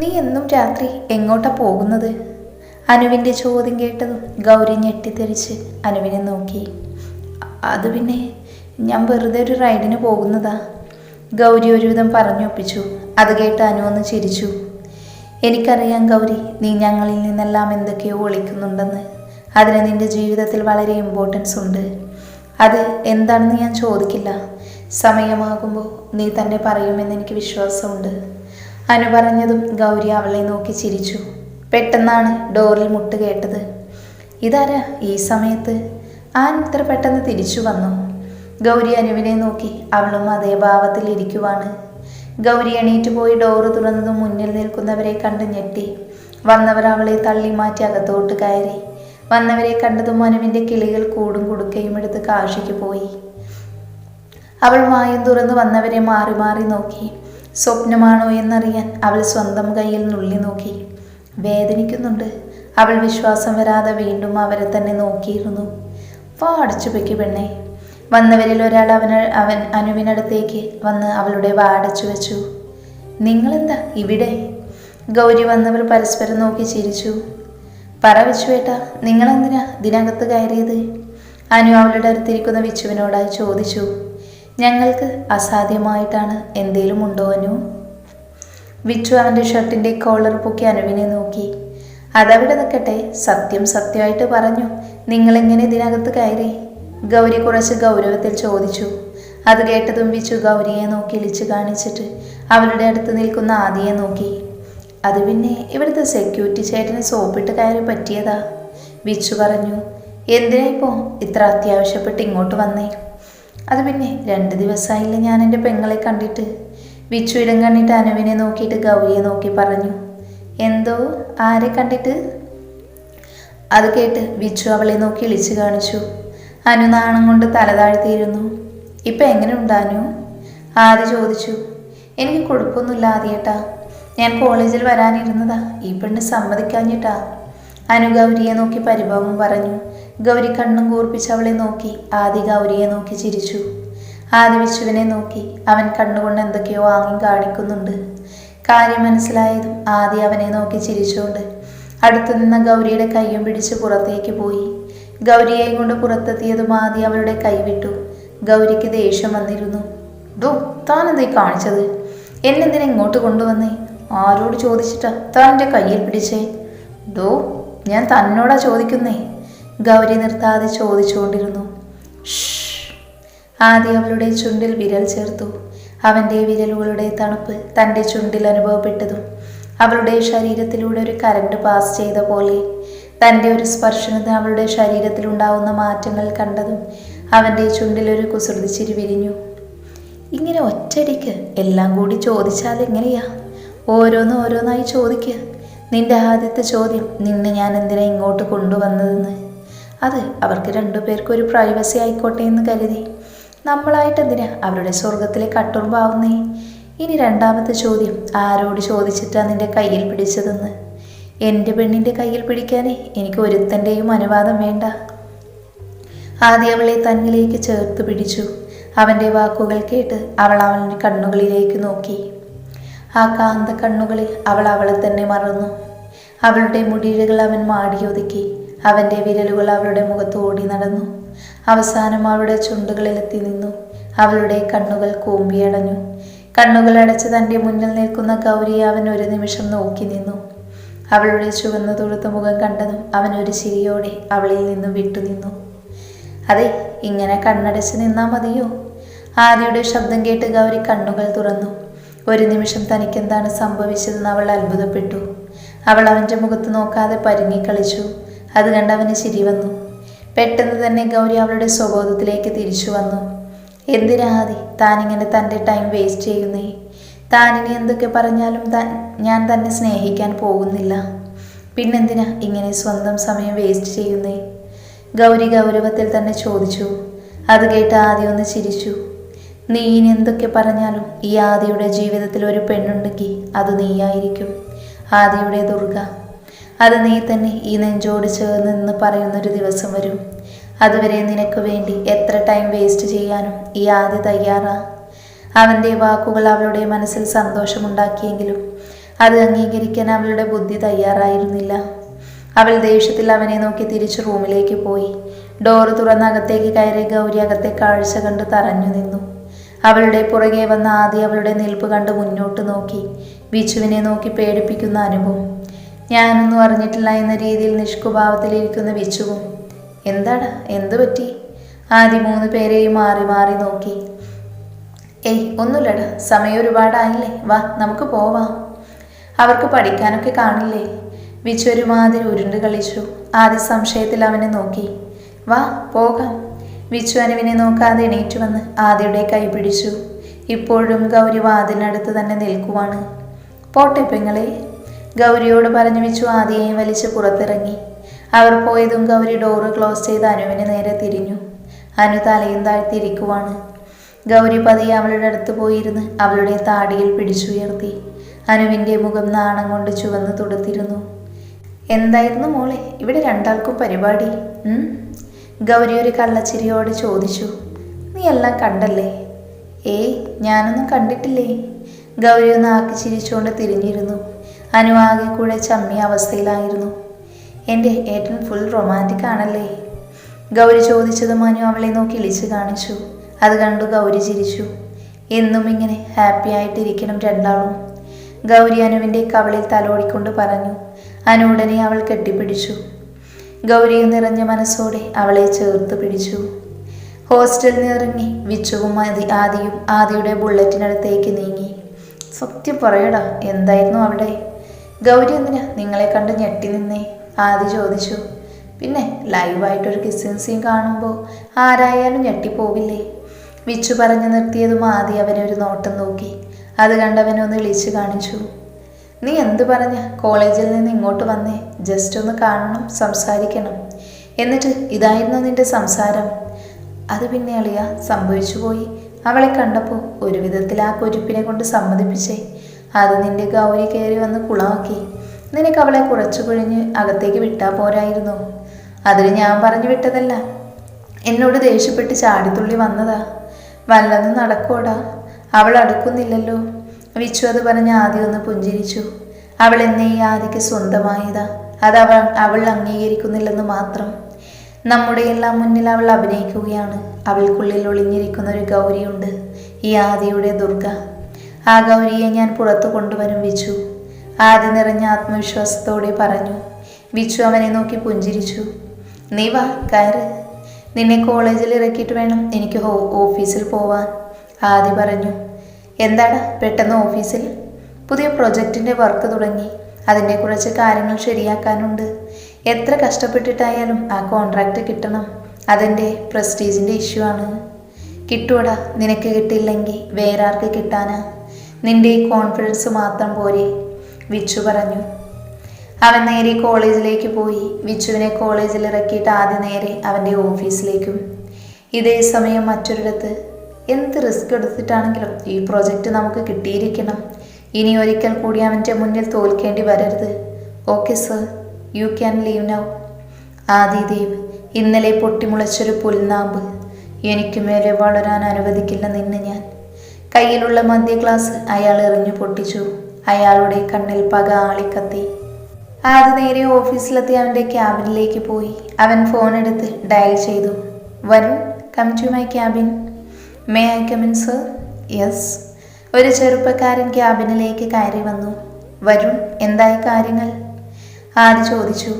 നീ എന്നും രാത്രി എങ്ങോട്ടാ പോകുന്നത്? അനുവിന്റെ ചോദ്യം കേട്ടതും ഗൗരി ഞെട്ടിത്തെറിച്ച് അനുവിനെ നോക്കി. അത് പിന്നെ ഞാൻ വെറുതെ ഒരു റൈഡിന് പോകുന്നതാ. ഗൗരി ഒരുവിധം പറഞ്ഞൊപ്പിച്ചു. അത് കേട്ട് അനു ഒന്ന് ചിരിച്ചു. എനിക്കറിയാം ഗൗരി നീ ഞങ്ങളിൽ നിന്നെല്ലാം എന്തൊക്കെയോ ഒളിക്കുന്നുണ്ടെന്ന്. അതിന് നിന്റെ ജീവിതത്തിൽ വളരെ ഇമ്പോർട്ടൻസ് ഉണ്ട്. അത് എന്താണെന്ന് ഞാൻ ചോദിക്കില്ല. സമയമാകുമ്പോൾ നീ തന്നെ പറയുമെന്ന് എനിക്ക് വിശ്വാസമുണ്ട്. അനു പറഞ്ഞതും ഗൗരി അവളെ നോക്കി ചിരിച്ചു. പെട്ടെന്നാണ് ഡോറിൽ മുട്ട് കേട്ടത്. ഇതാരാ ഈ സമയത്ത്? ആൻ ഇത്ര പെട്ടെന്ന് തിരിച്ചു വന്നു. ഗൗരി അനുവിനെ നോക്കി അവളും അതേ ഭാവത്തിൽ ഇരിക്കുവാണ്. ഗൗരി എണീറ്റ് പോയി ഡോറ് തുറന്നതും മുന്നിൽ നിൽക്കുന്നവരെ കണ്ട് ഞെട്ടി. വന്നവർ അവളെ തള്ളി മാറ്റി അകത്തോട്ട് കയറി. വന്നവരെ കണ്ടതും അനുവിന്റെ കിളികൾ കൂടും കുടുക്കയും എടുത്ത് കാശിക്ക് പോയി. അവൾ വായും തുറന്ന് വന്നവരെ മാറി മാറി നോക്കി. സ്വപ്നമാണോ എന്നറിയാൻ അവൾ സ്വന്തം കയ്യിൽ നുള്ളി നോക്കി. വേദനിക്കുന്നുണ്ട്. അവൾ വിശ്വാസം വരാതെ വീണ്ടും അവരെ തന്നെ നോക്കിയിരുന്നു. വാ അടച്ചു വെക്ക് പെണ്ണെ. വന്നവരിൽ ഒരാൾ അവന് അവൻ അനുവിനടുത്തേക്ക് വന്ന് അവളുടെ വാ അടച്ചു വെച്ചു. നിങ്ങളെന്താ ഇവിടെ? ഗൗരി വന്നവർ പരസ്പരം നോക്കി ചിരിച്ചു. പറ വിച്ചുവേട്ടാ നിങ്ങളെന്തിനാ ഇതിനകത്ത് കയറിയത്? അനു അവളുടെ അടുത്തിരിക്കുന്ന വിച്ചുവിനോടായി ചോദിച്ചു. ഞങ്ങൾക്ക് അസാധ്യമായിട്ടാണ് എന്തേലും ഉണ്ടോ അനു? വിച്ചു അവന്റെ ഷർട്ടിന്റെ കോളർ പൊക്കി അനുവിനെ നോക്കി. അതവിടെ നിൽക്കട്ടെ സത്യം സത്യമായിട്ട് പറഞ്ഞു. നിങ്ങളെങ്ങനെ ഇതിനകത്ത് കയറി? ഗൗരി കുറച്ച് ഗൗരവത്തിൽ ചോദിച്ചു. അത് കേട്ടതും വിച്ചു ഗൗരിയെ നോക്കി ഇളിച്ചു കാണിച്ചിട്ട് അവളുടെ അടുത്ത് നിൽക്കുന്ന ആദിയെ നോക്കി. അത് പിന്നെ ഇവിടുത്തെ സെക്യൂരിറ്റി ചേട്ടന് സോപ്പിട്ട് കയറി പറ്റിയതാ. വിച്ചു പറഞ്ഞു എന്തിനാ ഇപ്പോൾ ഇത്ര അത്യാവശ്യപ്പെട്ട് ഇങ്ങോട്ട് വന്നേ? അത് പിന്നെ രണ്ട് ദിവസമായില്ല ഞാൻ എന്റെ പെങ്ങളെ കണ്ടിട്ട്. വിച്ചു ഇടം കണ്ടിട്ട് അനുവിനെ നോക്കിയിട്ട് ഗൗരിയെ നോക്കി പറഞ്ഞു എന്തോ? ആരെ കണ്ടിട്ട്? അത് കേട്ട് വിച്ചു അവളെ നോക്കി ഇളിച്ചു കാണിച്ചു. അനു നാണം കൊണ്ട് തല താഴ്ത്തിയിരുന്നു. ഇപ്പം എങ്ങനെയുണ്ട് അനു? ആദ്യ ചോദിച്ചു. എനിക്ക് കുഴപ്പമൊന്നുമില്ല ആദ്യേട്ടാ. ഞാൻ കോളേജിൽ വരാനിരുന്നതാ. ഈ പെണ്ണ് സമ്മതിക്കാഞ്ഞിട്ടാ. അനു ഗൗരിയെ നോക്കി പരിഭവം പറഞ്ഞു. ഗൗരി കണ്ണും കൂർപ്പിച്ച് അവളെ നോക്കി. ആദി ഗൗരിയെ നോക്കി ചിരിച്ചു. ആദി വിശുവിനെ നോക്കി. അവൻ കണ്ണുകൊണ്ട് എന്തൊക്കെയോ വാങ്ങി കാണിക്കുന്നുണ്ട്. കാര്യം മനസ്സിലായതും ആദി അവനെ നോക്കി ചിരിച്ചുകൊണ്ട് അടുത്തു നിന്ന ഗൗരിയുടെ കൈയും പിടിച്ച് പുറത്തേക്ക് പോയി. ഗൗരിയെയും കൊണ്ട് പുറത്തെത്തിയതും ആദി അവളുടെ കൈവിട്ടു. ഗൗരിക്ക് ദേഷ്യം വന്നിരുന്നു. താൻ താനെന്തേ കാണിച്ചത്? എന്നെന്തിനെ ഇങ്ങോട്ട് കൊണ്ടുവന്നേ? ആരോട് ചോദിച്ചിട്ടാ? താൻ എന്റെ കയ്യിൽ പിടിച്ചേ? ഡോ ഞാൻ തന്നോടാ ചോദിക്കുന്നേ. ഗൗരി നിർത്താതെ ചോദിച്ചുകൊണ്ടിരുന്നു. ആദ്യം അവളുടെ ചുണ്ടിൽ വിരൽ ചേർത്തു. അവന്റെ വിരലുകളുടെ തണുപ്പ് തന്റെ ചുണ്ടിൽ അനുഭവപ്പെട്ടതും അവളുടെ ശരീരത്തിലൂടെ ഒരു കരണ്ട് പാസ് ചെയ്ത പോലെ. തന്റെ ഒരു സ്പർശനത്തിന് അവളുടെ ശരീരത്തിലുണ്ടാവുന്ന മാറ്റങ്ങൾ കണ്ടതും അവന്റെ ചുണ്ടിലൊരു കുസൃതിച്ചിരി വിരിഞ്ഞു. ഇങ്ങനെ ഒറ്റടിക്ക് എല്ലാം കൂടി ചോദിച്ചാൽ എങ്ങനെയാ? ഓരോന്ന് ഓരോന്നായി ചോദിക്കുക നിന്റെ ആദ്യത്തെ ചോദ്യം നിന്നെ ഞാൻ എന്തിനാ ഇങ്ങോട്ട് കൊണ്ടുവന്നതെന്ന്? അത് അവർക്ക് രണ്ടുപേർക്കും ഒരു പ്രൈവസി ആയിക്കോട്ടെ എന്ന് കരുതി. നമ്മളായിട്ട് എന്തിനാ അവരുടെ സ്വർഗത്തിലെ കട്ടുറുമ്പാവുന്നേ ഇനി രണ്ടാമത്തെ ചോദ്യം ആരോട് ചോദിച്ചിട്ടാ നിന്റെ കയ്യിൽ പിടിച്ചതെന്ന്? എന്റെ പെണ്ണിന്റെ കയ്യിൽ പിടിക്കാനേ എനിക്ക് ഒരുത്തന്റെയും അനുവാദം വേണ്ട. ആദ്യം അവളെ തന്നിലേക്ക് ചേർത്ത് പിടിച്ചു. അവന്റെ വാക്കുകൾ കേട്ട് അവൾ അവളുടെ കണ്ണുകളിലേക്ക് നോക്കി. ആ കാന്ത കണ്ണുകളിൽ അവൾ അവളെ തന്നെ മറന്നു. അവളുടെ മുടിയിഴകൾ അവൻ മാടിയൊതുക്കി. അവന്റെ വിരലുകൾ അവളുടെ മുഖത്ത് ഓടി നടന്നു. അവസാനം അവളുടെ ചുണ്ടുകളിലെത്തി നിന്നു. അവളുടെ കണ്ണുകൾ കൂമ്പിയടഞ്ഞു കണ്ണുകൾ അടച്ച് തന്റെ മുന്നിൽ നിൽക്കുന്ന ഗൗരിയെ അവൻ ഒരു നിമിഷം നോക്കി നിന്നു. അവളുടെ ചുവന്ന തൊഴുത്ത മുഖം കണ്ടതും അവൻ ഒരു ചിരിയോടെ അവളിൽ നിന്നും വിട്ടുനിന്നു അതെ ഇങ്ങനെ കണ്ണടച്ച് നിന്നാ മതിയോ? ആദ്യയുടെ ശബ്ദം കേട്ട് ഗൗരി കണ്ണുകൾ തുറന്നു. ഒരു നിമിഷം തനിക്കെന്താണ് സംഭവിച്ചതെന്ന് അവൾ അത്ഭുതപ്പെട്ടു. അവൾ അവന്റെ മുഖത്ത് നോക്കാതെ പരുങ്ങിക്കളിച്ചു അത് കണ്ട് അവന് ചിരി വന്നു. പെട്ടെന്ന് തന്നെ ഗൗരി അവളുടെ സ്വബോധത്തിലേക്ക് തിരിച്ചു വന്നു. എന്തിനാതി ആദി? താനിങ്ങനെ തന്റെ ടൈം വേസ്റ്റ് ചെയ്യുന്നേ? താനിനി എന്തൊക്കെ പറഞ്ഞാലും താൻ ഞാൻ തന്നെ സ്നേഹിക്കാൻ പോകുന്നില്ല. പിന്നെന്തിനാ ഇങ്ങനെ സ്വന്തം സമയം വേസ്റ്റ് ചെയ്യുന്നേ? ഗൗരി ഗൗരവത്തിൽ തന്നെ ചോദിച്ചു. അത് കേട്ട് ആദ്യം ഒന്ന് ചിരിച്ചു. നീ ഇനി എന്തൊക്കെ പറഞ്ഞാലും ഈ ആദിയുടെ ജീവിതത്തിൽ ഒരു പെണ്ണുണ്ടെങ്കിൽ അത് നീയായിരിക്കും. ആദിയുടെ ദുർഗ. അത് നീ തന്നെ ഈ നെഞ്ചോട് ചേർന്ന് നിന്ന് പറയുന്നൊരു ദിവസം വരും. അതുവരെ നിനക്ക് വേണ്ടി എത്ര ടൈം വേസ്റ്റ് ചെയ്യാനും ഈ ആദ്യ തയ്യാറാ. അവന്റെ വാക്കുകൾ അവളുടെ മനസ്സിൽ സന്തോഷമുണ്ടാക്കിയെങ്കിലും അത് അംഗീകരിക്കാൻ അവളുടെ ബുദ്ധി തയ്യാറായിരുന്നില്ല. അവൾ ദേഷ്യത്തിൽ അവനെ നോക്കി തിരിച്ചു റൂമിലേക്ക് പോയി. ഡോർ തുറന്ന് അകത്തേക്ക് കയറി ഗൗരി അകത്തെ കാഴ്ച കണ്ട് തറഞ്ഞു നിന്നു. അവളുടെ പുറകെ വന്ന ആദ്യ അവളുടെ നിൽപ്പ് കണ്ട് മുന്നോട്ട് നോക്കി. വിച്ചുവിനെ നോക്കി പേടിപ്പിക്കുന്ന അനുഭവം. ഞാനൊന്നും അറിഞ്ഞിട്ടില്ല എന്ന രീതിയിൽ നിഷ്കുഭാവത്തിലിരിക്കുന്ന വിച്ചുവും എന്താടാ? എന്തു പറ്റി? ആദ്യം മൂന്ന് പേരെയും മാറി മാറി നോക്കി. ഏയ് ഒന്നുമില്ലടാ. സമയം ഒരുപാടായില്ലേ. വാ നമുക്ക് പോവാം. അവർക്ക് പഠിക്കാനൊക്കെ കാണില്ലേ? വിച്ചു ഒരുമാതിരി ഉരുണ്ട് കളിച്ചു. ആദ്യ സംശയത്തിൽ അവനെ നോക്കി. വാ പോകാം. വിച്ചു അനുവിനെ നോക്കാതെ എണീറ്റ് വന്ന് ആദ്യയുടെ കൈ പിടിച്ചു. ഇപ്പോഴും ഗൗരി വാതിലിനടുത്ത് തന്നെ നിൽക്കുവാണ്. പോട്ടെ പെങ്ങളെ. ഗൗരിയോട് പറഞ്ഞു വെച്ചു ആദ്യയെയും വലിച്ച് പുറത്തിറങ്ങി. അവർ പോയതും ഗൗരി ഡോറ് ക്ലോസ് ചെയ്ത് അനുവിന് നേരെ തിരിഞ്ഞു. അനു തലയും താഴ്ത്തിയിരിക്കുവാണ്. ഗൗരി പതിയെ അവളുടെ അടുത്ത് പോയിരുന്ന്. അവളുടെ താടിയിൽ പിടിച്ചുയർത്തി. അനുവിന്റെ മുഖം നാണം കൊണ്ട് ചുവന്ന് തുടുത്തിരുന്നു. എന്തായിരുന്നു മോളെ? ഇവിടെ രണ്ടാൾക്കും പരിപാടി. ഗൗരി ഒരു കള്ളച്ചിരിയോട് ചോദിച്ചു. നീ എല്ലാം കണ്ടല്ലേ? ഏയ് ഞാനൊന്നും കണ്ടിട്ടില്ലേ? ഗൗരി ഒന്ന് ആക്കി ചിരിച്ചുകൊണ്ട് തിരിഞ്ഞിരുന്നു. അനു ആകെ കൂടെ ചമ്മിയ അവസ്ഥയിലായിരുന്നു. എന്റെ ഏട്ടൻ ഫുൾ റൊമാന്റിക് ആണല്ലേ? ഗൗരി ചോദിച്ചതും അനു അവളെ നോക്കി ഇളിച്ച് കാണിച്ചു. അത് കണ്ടു ഗൗരി ചിരിച്ചു. എന്നും ഇങ്ങനെ ഹാപ്പി ആയിട്ടിരിക്കണം രണ്ടാളും ഗൗരി അനുവിന്റെ കവളിൽ തലോടിക്കൊണ്ട് പറഞ്ഞു. അനു ഉടനെ അവൾ കെട്ടിപ്പിടിച്ചു. ഗൗരി നിറഞ്ഞ മനസ്സോടെ അവളെ ചേർത്ത് പിടിച്ചു. ഹോസ്റ്റലിൽ നിന്ന് ഇറങ്ങി വിച്ചുവും ആദി ആദിയും ആദിയുടെ ബുള്ളറ്റിനടുത്തേക്ക് നീങ്ങി. സത്യം പറയടാ എന്തായിരുന്നു അവിടെ? ഗൗരി എന്തിനാ നിങ്ങളെ കണ്ട് ഞെട്ടി നിന്നേ? ആദ്യം ചോദിച്ചു. പിന്നെ ലൈവായിട്ടൊരു കിസ്സിങ് സീൻ കാണുമ്പോൾ ആരായാലും ഞെട്ടിപ്പോവില്ലേ? വിച്ചു പറഞ്ഞു നിർത്തിയതും ആദി അവനെ ഒരു നോട്ടം നോക്കി. അത് കണ്ടവനെ ഒന്ന് വിളിച്ചു കാണിച്ചു. നീ എന്ത് പറഞ്ഞ? കോളേജിൽ നിന്ന് ഇങ്ങോട്ട് വന്നേ. ജസ്റ്റ് ഒന്ന് കാണണം സംസാരിക്കണം. എന്നിട്ട് ഇതായിരുന്നു നിന്റെ സംസാരം. അത് പിന്നെ അളിയ സംഭവിച്ചു പോയി അവളെ കണ്ടപ്പോൾ ഒരു വിധത്തിൽ ആ കുരിപ്പിനെ കൊണ്ട് സമ്മതിപ്പിച്ചേ. അത് നിന്റെ ഗൗരി കയറി വന്ന് കുളമാക്കി. നിനക്ക് അവളെ കുറച്ചു കുഴിഞ്ഞ് അകത്തേക്ക് വിട്ടാ പോരായിരുന്നു. അതിന് ഞാൻ പറഞ്ഞു വിട്ടതല്ല. എന്നോട് ദേഷ്യപ്പെട്ട് ചാടിത്തുള്ളി വന്നതാ. വല്ലതും നടക്കോടാ. അവൾ അടുക്കുന്നില്ലല്ലോ. വിച്ചു അത് പറഞ്ഞ് ആദ്യം ഒന്ന് പുഞ്ചിരിച്ചു. അവൾ എന്നെ ഈ ആദിക്ക് സ്വന്തമായതാ. അത് അവൾ അവൾ അംഗീകരിക്കുന്നില്ലെന്ന് മാത്രം. നമ്മുടെ എല്ലാം മുന്നിൽ അവൾ അഭിനയിക്കുകയാണ്. അവൾക്കുള്ളിൽ ഒളിഞ്ഞിരിക്കുന്ന ഒരു ഗൗരിയുണ്ട്. ഈ ആദിയുടെ ദുർഗ. ആ ഗൗരിയെ ഞാൻ പുറത്തു കൊണ്ടുവരും വിച്ചു. ആദ്യ നിറഞ്ഞ ആത്മവിശ്വാസത്തോടെ പറഞ്ഞു വിച്ചു അവനെ നോക്കി പുഞ്ചിരിച്ചു. നീ വാ കയറ്. നിന്നെ കോളേജിൽ ഇറക്കിയിട്ട് വേണം എനിക്ക് ഹോ ഓഫീസിൽ പോവാൻ. ആദ്യ പറഞ്ഞു എന്താണ് പെട്ടെന്ന് ഓഫീസിൽ? പുതിയ പ്രൊജക്റ്റിന്റെ വർക്ക് തുടങ്ങി. അതിന്റെ കുറച്ച് കാര്യങ്ങൾ ശരിയാക്കാനുണ്ട്. എത്ര കഷ്ടപ്പെട്ടിട്ടായാലും ആ കോൺട്രാക്റ്റ് കിട്ടണം. അതെന്റെ പ്രസ്റ്റീജിന്റെ ഇഷ്യൂ ആണ്. കിട്ടൂടാ നിനക്ക് കിട്ടില്ലെങ്കിൽ വേറെ ആർക്ക് കിട്ടാനാ? നിന്റെ ഈ കോൺഫിഡൻസ് മാത്രം പോരെ വിച്ചു പറഞ്ഞു. അവൻ നേരെ കോളേജിലേക്ക് പോയി. വിച്ചുവിനെ കോളേജിൽ ഇറക്കിയിട്ട് ആദ്യം നേരെ അവന്റെ ഓഫീസിലേക്കും. ഇതേ സമയം മറ്റൊരിടത്ത് എന്ത് റിസ്ക് എടുത്തിട്ടാണെങ്കിലും ഈ പ്രോജക്റ്റ് നമുക്ക് കിട്ടിയിരിക്കണം. ഇനി ഒരിക്കൽ കൂടി അവന്റെ മുന്നിൽ തോൽക്കേണ്ടി വരരുത്. Okay sir you can leave now Adidev ഇന്നലെ പൊട്ടിമുളച്ചൊരു പുൽനാമ്പ്. എനിക്ക് മേലെ വളരാൻ അനുവദിക്കില്ല നിന്ന് ഞാൻ. കയ്യിലുള്ള മദ്യ ഗ്ലാസ് അയാൾ എറിഞ്ഞു പൊട്ടിച്ചു. അയാളുടെ കണ്ണിൽ പക ആളിക്കത്തി. ആദ്യ നേരെ ഓഫീസിലെത്തി അവന്റെ ക്യാബിനിലേക്ക് പോയി. അവൻ ഫോൺ എടുത്ത് ഡയൽ ചെയ്തു. Varun come to my cabin may I come in sir yes ഒരു ചെറുപ്പക്കാരൻ ക്യാബിനിലേക്ക് കയറി വന്നു. വരുൺ എന്തായി കാര്യങ്ങൾ? ആദ്യ ചോദിച്ചു.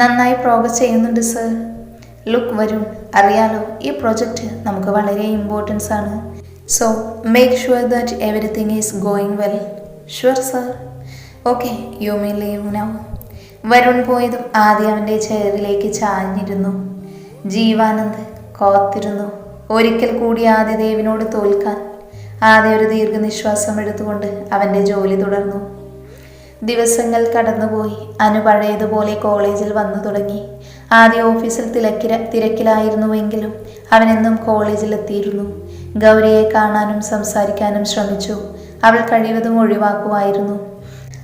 നന്നായി പ്രോഗ്രസ് ചെയ്യുന്നുണ്ട് സർ ലുക്ക് വരുൺ അറിയാലോ ഈ പ്രോജക്റ്റ് നമുക്ക് വളരെ ഇമ്പോർട്ടൻസ് ആണ്. So make sure that everything is going well sure sir okay you may leave now Varun പോയതും ആദ്യം അവന്റെ ചെയറിലേക്ക് ചാഞ്ഞിരുന്നു. ജീവാനന്ദ് കോത്തിരുന്നു. ഒരിക്കൽ കൂടി ആദിദേവിനോട് തോൽക്കാൻ. ആദ്യ ഒരു ദീർഘനിശ്വാസം എടുത്തുകൊണ്ട് അവന്റെ ജോലി തുടർന്നു. ദിവസങ്ങൾ കടന്നുപോയി. അനു പഴയതുപോലെ കോളേജിൽ വന്നു തുടങ്ങി. ആദ്യ ഓഫീസിൽ തിരക്കില തിരക്കിലായിരുന്നുവെങ്കിലും അവനെന്നും കോളേജിലെത്തിയിരുന്നു. ഗൗരിയെ കാണാനും സംസാരിക്കാനും ശ്രമിച്ചു. അവൾ കഴിവതും ഒഴിവാക്കുമായിരുന്നു.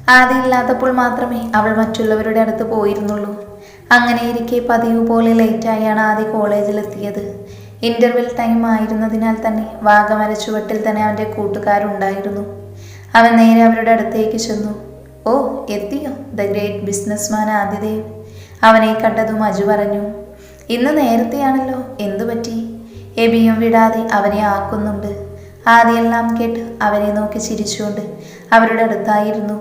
ആദ്യം ഇല്ലാത്തപ്പോൾ മാത്രമേ അവൾ മറ്റുള്ളവരുടെ അടുത്ത് പോയിരുന്നുള്ളൂ. അങ്ങനെ ഇരിക്കെ പതിവ് പോലെ ലേറ്റായാണ് ആദ്യ കോളേജിലെത്തിയത്. ഇന്റർവെൽ ടൈം ആയിരുന്നതിനാൽ തന്നെ വാഗമര ചുവട്ടിൽ തന്നെ അവന്റെ കൂട്ടുകാരുണ്ടായിരുന്നു. അവൻ നേരെ അവരുടെ അടുത്തേക്ക് ചെന്നു. ഓ എത്തിയോ? ദ ഗ്രേറ്റ് ബിസിനസ്മാൻ ആദിദേവ് അവനെ കണ്ടതും അജു പറഞ്ഞു. ഇന്ന് നേരത്തെയാണല്ലോ. എന്തു പറ്റി എബിയും വിടാതെ അവനെ ആക്കുന്നുണ്ട്. ആദ്യമെല്ലാം കേട്ട് അവനെ നോക്കി ചിരിച്ചുകൊണ്ട് അവരുടെ അടുത്തായിരുന്നു.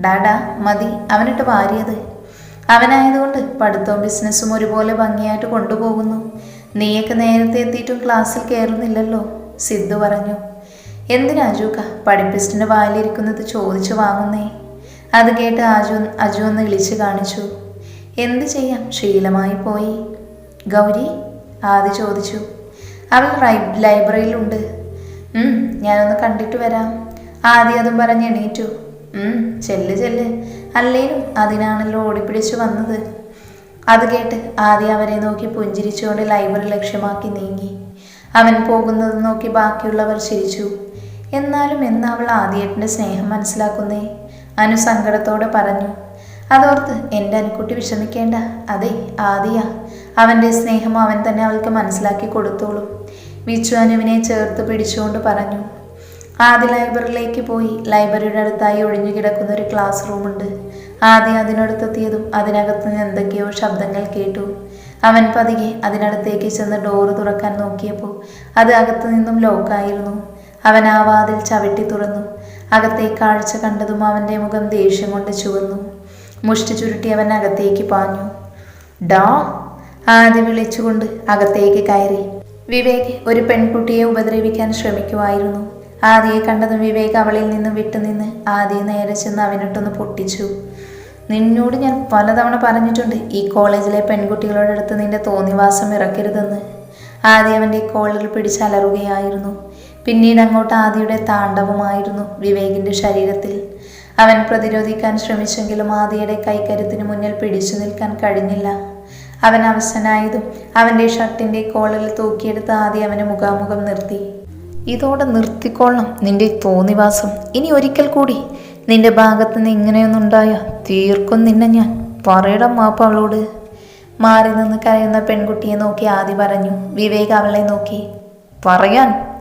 ഡാഡാ മതി അവനിട്ട് വാരിയത്. അവനായതുകൊണ്ട് പഠിത്തവും ബിസിനസ്സും ഒരുപോലെ ഭംഗിയായിട്ട് കൊണ്ടുപോകുന്നു. നീയൊക്കെ നേരത്തെ എത്തിയിട്ടും ക്ലാസ്സിൽ കയറുന്നില്ലല്ലോ സിദ്ധു പറഞ്ഞു. എന്തിനാ അജൂക്ക പഠിപ്പിസ്റ്റിന്റെ വായിലിരിക്കുന്നത് ചോദിച്ചു വാങ്ങുന്നേ. അത് കേട്ട് അജു അജു ഒന്ന് വിളിച്ചു കാണിച്ചു. എന്ത് ചെയ്യാം? ശീലമായി പോയി. ഗൗരി ആദ്യ ചോദിച്ചു. അവൾ ലൈബ്രറിയിലുണ്ട് ഞാനൊന്ന് കണ്ടിട്ട് വരാം. ആദ്യം അതും പറഞ്ഞ് എണീറ്റു. ചെല്ല് ചെല്ല്. അല്ലേലും അതിനാണല്ലോ ഓടിപ്പിടിച്ചു വന്നത്. അത് കേട്ട് ആദ്യം അവരെ നോക്കി പുഞ്ചിരിച്ചുകൊണ്ട് ലൈബ്രറി ലക്ഷ്യമാക്കി നീങ്ങി. അവൻ പോകുന്നത് നോക്കി ബാക്കിയുള്ളവർ ചിരിച്ചു. എന്നാലും എന്ന് അവൾ ആദ്യേട്ടന്റെ സ്നേഹം മനസ്സിലാക്കുന്നേ? അനു സങ്കടത്തോടെ പറഞ്ഞു. അതോർത്ത് എന്റെ അനുക്കുട്ടി വിഷമിക്കേണ്ട. അതെ ആദിയ. അവന്റെ സ്നേഹം അവൻ തന്നെ അവൾക്ക് മനസ്സിലാക്കി കൊടുത്തോളും. വിച്ചു അനുവിനെ ചേർത്ത് പിടിച്ചുകൊണ്ട് പറഞ്ഞു ആദ്യ ലൈബ്രറിയിലേക്ക് പോയി. ലൈബ്രറിയുടെ അടുത്തായി ഒഴിഞ്ഞു കിടക്കുന്ന ഒരു ക്ലാസ് റൂമുണ്ട് ആദ്യം അതിനടുത്തെത്തിയതും അതിനകത്ത് നിന്ന് എന്തൊക്കെയോ ശബ്ദങ്ങൾ കേട്ടു. അവൻ പതിയെ അതിനടുത്തേക്ക് ചെന്ന് ഡോറ് തുറക്കാൻ നോക്കിയപ്പോൾ അത് അകത്തു നിന്നും ലോക്കായിരുന്നു അവൻ ആ വാതിൽ ചവിട്ടി തുറന്നു. അകത്തെ കാഴ്ച കണ്ടതും അവന്റെ മുഖം ദേഷ്യം കൊണ്ട് ചുവന്നു. മുഷ്ടി ചുരുട്ടി അവൻ അകത്തേക്ക് പാഞ്ഞു. ഡാ ആദ്യം വിളിച്ചുകൊണ്ട് അകത്തേക്ക് കയറി. വിവേക് ഒരു പെൺകുട്ടിയെ ഉപദ്രവിക്കാൻ ശ്രമിക്കുമായിരുന്നു ആദിയെ കണ്ടതും വിവേക് അവളിൽ നിന്നും വിട്ടുനിന്ന് ആദിയെ നേരെ ചെന്ന് അവനിട്ടൊന്ന് പൊട്ടിച്ചു. നിന്നോട് ഞാൻ പലതവണ പറഞ്ഞിട്ടുണ്ട് ഈ കോളേജിലെ പെൺകുട്ടികളുടെ അടുത്ത് നിന്റെ തോന്നിവാസം ഇറക്കരുതെന്ന്. ആദ്യം അവന്റെ കോളിൽ പിടിച്ചലറുകയായിരുന്നു പിന്നീട് അങ്ങോട്ട് ആദിയുടെ താണ്ഡവമായിരുന്നു വിവേകിന്റെ ശരീരത്തിൽ. അവൻ പ്രതിരോധിക്കാൻ ശ്രമിച്ചെങ്കിലും ആദിയുടെ കൈക്കരുത്തിന് മുന്നിൽ പിടിച്ചു നിൽക്കാൻ കഴിഞ്ഞില്ല. അവൻ അവശനായതും അവന്റെ ഷർട്ടിന്റെ കോളിൽ തൂക്കിയെടുത്ത് ആദ്യം അവനെ മുഖാമുഖം നിർത്തി. ഇതോടെ നിർത്തിക്കൊള്ളണം നിന്റെ തോന്നിവാസം. ഇനി ഒരിക്കൽ കൂടി. നിന്റെ ഭാഗത്ത് നിന്ന് ഇങ്ങനെയൊന്നുണ്ടായ തീർക്കും നിന്നെ ഞാൻ. പറയടം മാപ്പ അവളോട്. മാറി നിന്ന് കരയുന്ന പെൺകുട്ടിയെ നോക്കി ആദി പറഞ്ഞു. വിവേക് അവളെ നോക്കി. പറയാൻ.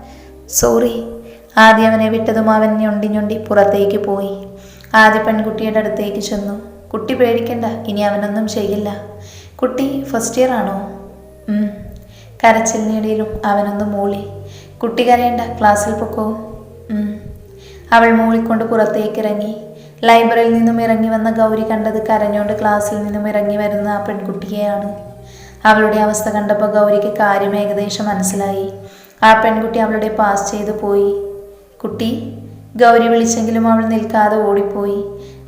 സോറി. ആദ്യം അവനെ വിട്ടതും അവൻ ഞൊണ്ടി ഞൊണ്ടി പുറത്തേക്ക് പോയി. ആദ്യ പെൺകുട്ടിയുടെ അടുത്തേക്ക് ചെന്നു. കുട്ടി പേടിക്കണ്ട ഇനി അവനൊന്നും ചെയ്യില്ല. കുട്ടി ഫസ്റ്റ് ഇയർ ആണോ. കരച്ചിലിനിടയിലും അവനൊന്ന് മൂളി. കുട്ടി കരയേണ്ട ക്ലാസ്സിൽ പൊക്കോ? അവൾ മൂളിക്കൊണ്ട് പുറത്തേക്ക് ഇറങ്ങി ലൈബ്രറിയിൽ നിന്നും ഇറങ്ങി വന്ന ഗൗരി കണ്ടത് കരഞ്ഞുകൊണ്ട് ക്ലാസ്സിൽ നിന്നും ഇറങ്ങി വരുന്ന ആ പെൺകുട്ടിയെയാണ്. അവളുടെ അവസ്ഥ കണ്ടപ്പോൾ ഗൗരിക്ക് കാര്യം ഏകദേശം മനസ്സിലായി. ആ പെൺകുട്ടി അവളുടെ പാസ് ചെയ്തു പോയി. കുട്ടി ഗൗരി വിളിച്ചെങ്കിലും അവൾ നിൽക്കാതെ ഓടിപ്പോയി.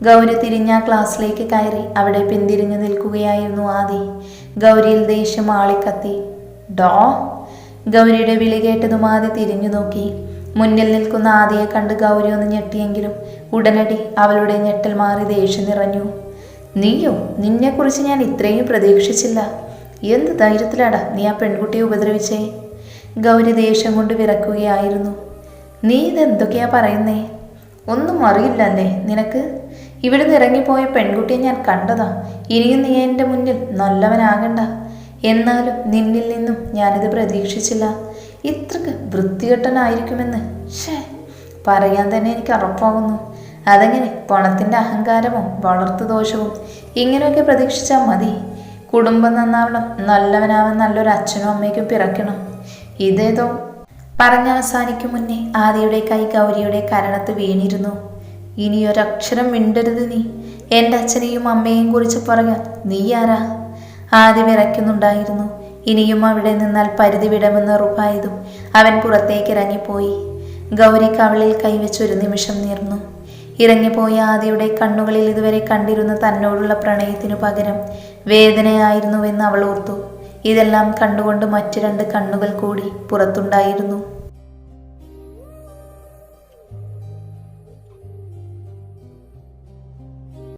ഗൗരി തിരിഞ്ഞ ക്ലാസ്സിലേക്ക് കയറി അവിടെ പിന്തിരിഞ്ഞു നിൽക്കുകയായിരുന്നു ആദി. ഗൗരിയിൽ ദേഷ്യം ആളിക്കത്തി. ഡോ? ഗൗരിയുടെ വിളി കേട്ടതും ആദി തിരിഞ്ഞു നോക്കി. മുന്നിൽ നിൽക്കുന്ന ആദിയെ കണ്ട് ഗൗരി ഒന്ന് ഞെട്ടിയെങ്കിലും ഉടനടി അവളുടെ ഞെട്ടൽ മാറി ദേഷ്യം നിറഞ്ഞു. നീയോ? നിന്നെക്കുറിച്ച് ഞാൻ ഇത്രയും പ്രതീക്ഷിച്ചില്ല. എന്ത് ധൈര്യത്തിലാടാ നീ ആ പെൺകുട്ടിയെ ഉപദ്രവിച്ചേ? ഗൗരി ദേഷ്യം കൊണ്ട് വിറക്കുകയായിരുന്നു. നീ ഇതെന്തൊക്കെയാ പറയുന്നേ? ഒന്നും അറിയില്ലല്ലേ നിനക്ക്? ഇവിടുന്ന് ഇറങ്ങിപ്പോയ പെൺകുട്ടിയെ ഞാൻ കണ്ടതാ. ഇനിയും നീ എന്റെ മുന്നിൽ നല്ലവനാകണ്ട. എന്നാലും നിന്നിൽ നിന്നും ഞാനിത് പ്രതീക്ഷിച്ചില്ല. ഇത്രക്ക് വൃത്തികെട്ടനായിരിക്കുമെന്ന്. ഷേ പറയാൻ തന്നെ എനിക്ക് ഉറപ്പാകുന്നു അതെങ്ങനെ പണത്തിന്റെ അഹങ്കാരമോ വളർത്തു ദോഷവും ഇങ്ങനെയൊക്കെ പ്രതീക്ഷിച്ചാൽ മതി. കുടുംബം നന്നാവണം നല്ലവനാവാൻ നല്ലൊരു അച്ഛനും അമ്മയ്ക്കും പിറക്കണം. ഇതേതോ. പറഞ്ഞവസാനിക്കും മുന്നേ ആദിയുടെ കൈ ഗൗരിയുടെ കരണത്ത് വീണിരുന്നു. ഇനി ഒരക്ഷരം മിണ്ടരുത് നീ. എന്റെ അച്ഛനെയും അമ്മയെയും കുറിച്ച് പറയാൻ നീ ആരാ? ആദ്യം വിറയ്ക്കുന്നുണ്ടായിരുന്നു. ഇനിയും അവിടെ നിന്നാൽ പരിധി വിടമെന്ന് ഉറപ്പായതും അവൻ പുറത്തേക്ക് ഇറങ്ങിപ്പോയി ഗൗരി കവളിൽ കൈവച്ചൊരു നിമിഷം നീർന്നു ഇറങ്ങിപ്പോയ ആദിയുടെ കണ്ണുകളിൽ ഇതുവരെ കണ്ടിരുന്ന തന്നോടുള്ള പ്രണയത്തിനു പകരം വേദനയായിരുന്നുവെന്ന് അവൾ ഓർത്തു. ഇതെല്ലാം കണ്ടുകൊണ്ട് മറ്റു രണ്ട് കണ്ണുകൾ കൂടി പുറത്തുണ്ടായിരുന്നു.